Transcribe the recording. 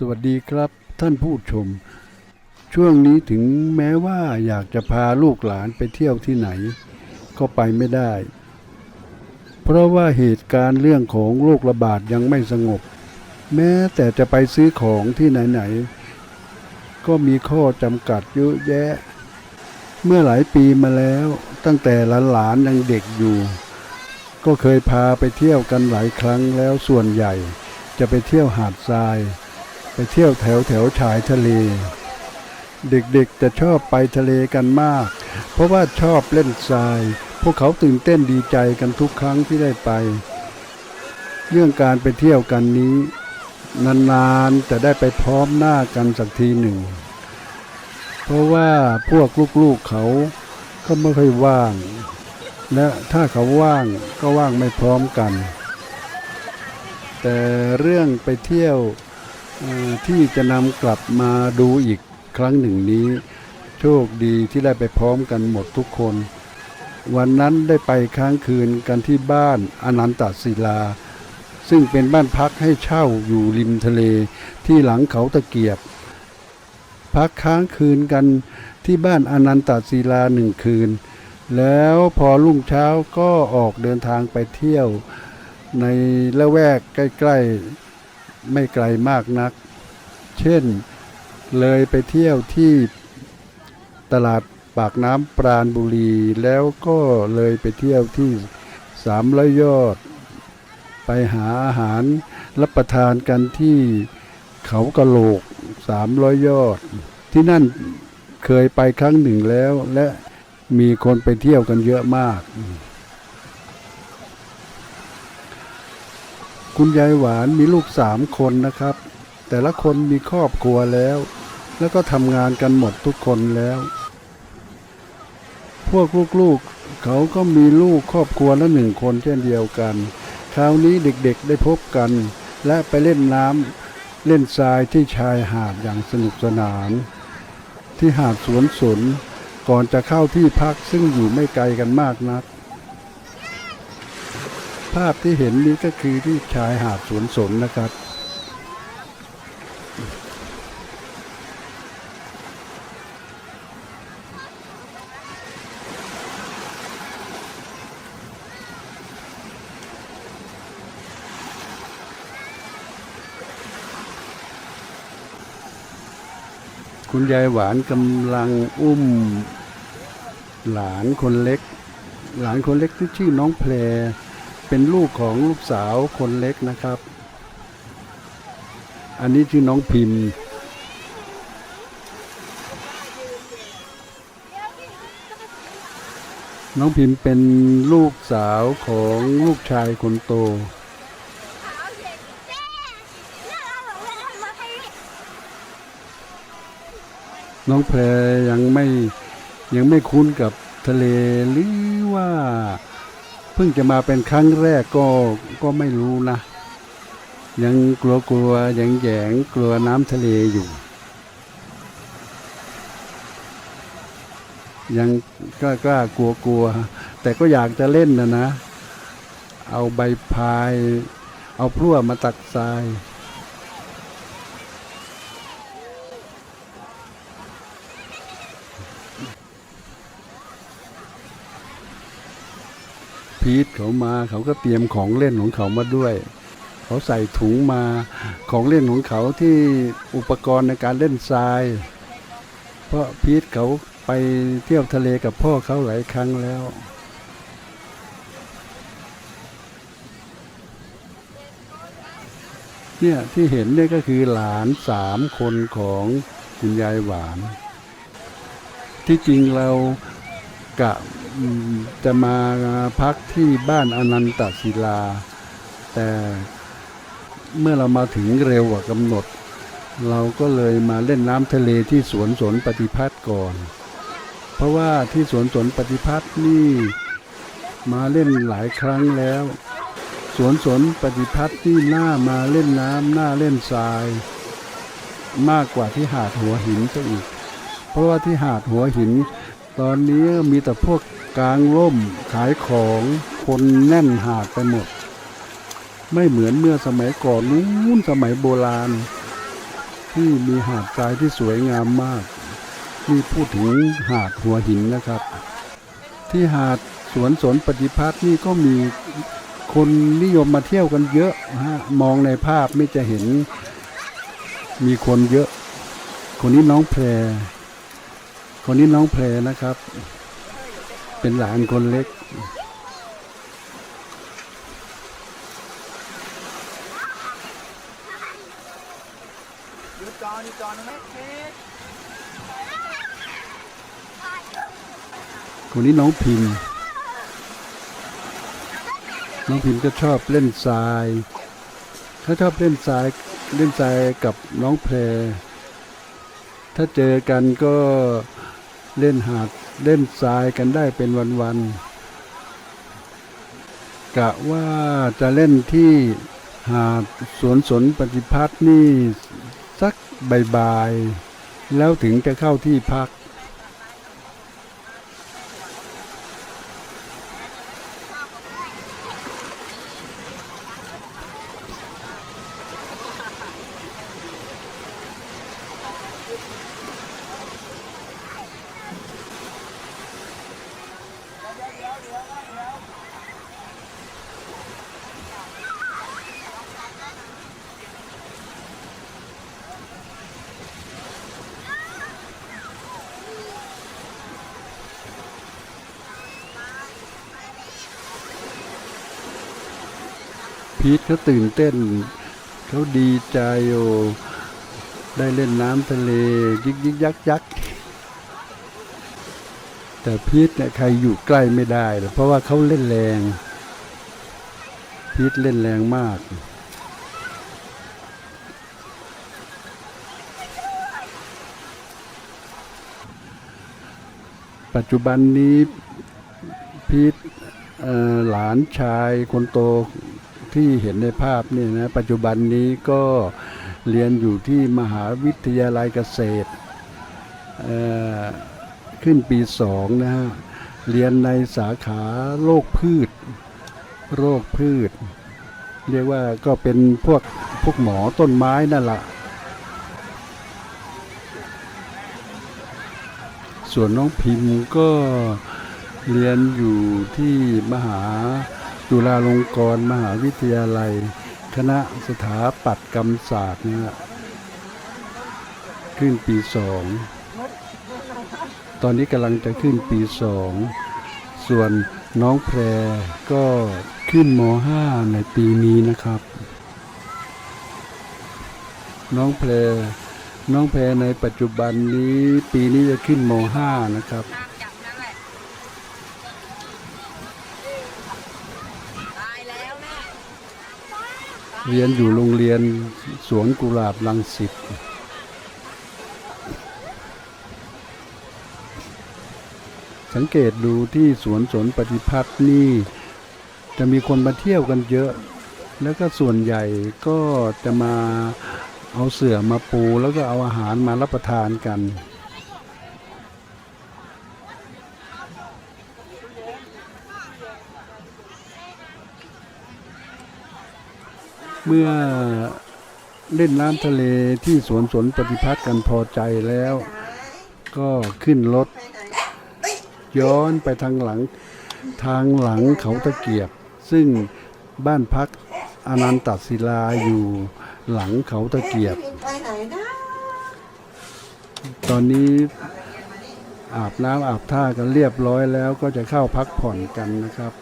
สวัสดีครับท่านผู้ชม ช่วงนี้ถึงแม้ว่าอยากจะพาลูกหลานไปเที่ยวที่ไหน ก็ไปไม่ได้ เพราะว่าเหตุการณ์เรื่องของโรคระบาดยังไม่สงบ แม้แต่จะไปซื้อของที่ไหนๆก็มีข้อจำกัดเยอะแยะ เมื่อหลายปีมาแล้วตั้งแต่หลานๆยังเด็กอยู่ ก็เคยพาไปเที่ยวกันหลายครั้งแล้วส่วนใหญ่จะไปเที่ยวหาดทราย ไปเที่ยวแถวแถวชายทะเล เด็กๆจะชอบไปทะเลกันมาก เพราะว่าชอบเล่นทราย พวกเขาตื่นเต้นดีใจกันทุกครั้งที่ได้ไป เรื่องการไปเที่ยวกันนี้ นานๆจะได้ไปพร้อมหน้ากันสักทีหนึ่ง เพราะว่าพวกลูกๆเขาก็ไม่ค่อยว่าง และถ้าเขาว่างก็ว่างไม่พร้อมกัน แต่เรื่องไปเที่ยว ที่จะนำกลับมาดูอีกครั้งหนึ่งนี้ โชคดีที่ได้ไปพร้อมกันหมดทุกคน วันนั้นได้ไปค้างคืนกันที่บ้านอนันตศิลา ซึ่งเป็นบ้านพักให้เช่าอยู่ริมทะเลที่หลังเขาตะเกียบ พักค้างคืนกันที่บ้านอนันตศิลาหนึ่งคืน แล้วพอรุ่งเช้าก็ออกเดินทางไปเที่ยวในละแวกใกล้ ๆ ไม่ไกลมากนัก เช่นเลยไปเที่ยวที่ตลาดปากน้ำปราณบุรี แล้วก็เลยไปเที่ยวที่สามร้อยยอด ไปหาอาหารรับประทานกันที่เขากะโหลกสามร้อยยอด ที่นั่นเคยไปครั้งหนึ่งแล้วและมีคนไปเที่ยวกันเยอะมาก คุณยายหวานมีลูกสามคนนะครับ แต่ละคนมีครอบครัวแล้ว แล้วก็ทำงานกันหมดทุกคนแล้ว พวกลูกๆเขาก็มีลูกครอบครัวละหนึ่งคนเช่นเดียวกัน คราวนี้เด็กๆได้พบกัน และไปเล่นน้ำเล่นทรายที่ชายหาดอย่างสนุกสนาน ที่หาดสวนสนก่อนจะเข้าที่พักซึ่งอยู่ไม่ไกลกันมากนัก ภาพที่เห็นนี้ก็คือที่ชายหาดสวนสนนะครับ คุณยายหวานกำลังอุ้มหลานคนเล็ก หลานคนเล็กที่ชื่อน้องแพร เป็นลูกของลูกสาวคนเล็กนะครับ อันนี้ชื่อน้องพิมพ์น้องพิมพ์เป็นลูกสาวของลูกชายคนโต น้องแพรยังไม่ยังไม่คุ้นกับทะเลหรือว่า พิ่งจะมาเป็นครั้งแรกก็ก็ไม่รู้นะ ยังกลัวกลัวๆยังแยงกลัวน้ำทะเลอยู่ ยังกล้ากล้ากลัวกลัวๆแต่ก็อยากจะเล่นนะนะ เอาใบพาย เอาพลั่วมาตักทราย พีทเขามา เขาก็เตรียมของเล่นของเขามาด้วย เขาใส่ถุงมาของเล่นของเขาที่อุปกรณ์ในการเล่นทราย เพราะพีทเขาไปเที่ยวทะเลกับพ่อเขาหลายครั้งแล้วเนี่ยที่เห็นเนี่ยก็คือหลานสามคนของคุณยายหวาน ที่จริงเรากะ จะมาพักที่บ้านอนันตศิลา แต่เมื่อเรามาถึงเร็วกว่ากำหนด เราก็เลยมาเล่นน้ำทะเลที่สวนสนปฏิพัฒน์ก่อน เพราะว่าที่สวนสนปฏิพัฒน์นี่มาเล่นหลายครั้งแล้ว สวนสนปฏิพัฒน์ที่หน่ามาเล่นน้ำหน่าเล่นทราย มากกว่าที่หาดหัวหินซะอีก เพราะว่าที่หาดหัวหิน ตอนนี้มีแต่พวก กลางร่มขายของคนแน่นหาดไปหมด ไม่เหมือนเมื่อสมัยก่อนนู้นสมัยโบราณ ที่มีหาดทรายที่สวยงามมากนี่พูดถึงหาดหัวหินนะครับ ที่หาดสวนสนปฏิพัฒน์นี่ก็มีคนนิยมมาเที่ยวกันเยอะนะฮะมองในภาพไม่จะเห็นมีคนเยอะ คนนี้น้องแพร คนนี้น้องแพรนะครับ เป็นหลานคนเล็กหยุดก่อนหยุดก่อนไหมเค้กคนนี้น้องพิมพ์น้องพิมพ์ก็ชอบเล่นทรายเขาชอบเล่นทรายเล่นทรายกับน้องแพร ถ้าเจอกันก็เล่นหาด เล่นทรายกันได้เป็นวันๆกะว่าจะเล่นที่หาดสวนสนปฏิพัฒน์นี่สักบ่ายๆแล้วถึงจะเข้าที่พัก พีทเขาตื่นเต้นเขาดีใจโอได้เล่นน้ำทะเลยิกยิกยักยักแต่พีทเนี่ยใครอยู่ใกล้ไม่ได้หรอกเพราะว่าเขาเล่นแรง พีทเล่นแรงมาก ปัจจุบันนี้พีทหลานชายคนโต ที่เห็นในภาพนี่นะปัจจุบันนี้ก็เรียนอยู่ที่มหาวิทยาลัยเกษตรขึ้นปีสองนะฮะเรียนในสาขาโรคพืช โรคพืช เรียกว่าก็เป็นพวกพวกหมอต้นไม้นั่นแหละส่วนน้องพิมพ์ก็เรียนอยู่ที่มหา จุฬาลงกรณ์มหาวิทยาลัย คณะสถาปัตยกรรมศาสตร์นะฮะขึ้นปีสอง ตอนนี้กำลังจะขึ้นปีสอง ส่วนน้องแพรก็ขึ้นมห้าในปีนี้นะครับ น้องแพรน้องแพรในปัจจุบันนี้ปีนี้จะขึ้นม .5 นะครับ ตามจับนั่นแหละตายแล้วแน่ เรียนอยู่โรงเรียนสวนกุหลาบลังสิตสังเกตดูที่สวนสนปฏิพัฒน์นี่ จะมีคนมาเที่ยวกันเยอะ แล้วก็ส่วนใหญ่ก็จะมาเอาเสื่อมาปูแล้วก็เอาอาหารมารับประทานกัน เมื่อเล่นน้ำทะเลที่สวนสนปฏิพัฒน์กันพอใจแล้ว ก็ขึ้นรถ ย้อนไปทางหลังทางหลังเขาตะเกียบ ซึ่งบ้านพักอนันตศิลาอยู่หลังเขาตะเกียบ ตอนนี้อาบน้ำอาบท่ากันเรียบร้อยแล้วก็จะเข้าพักผ่อนกันนะครับ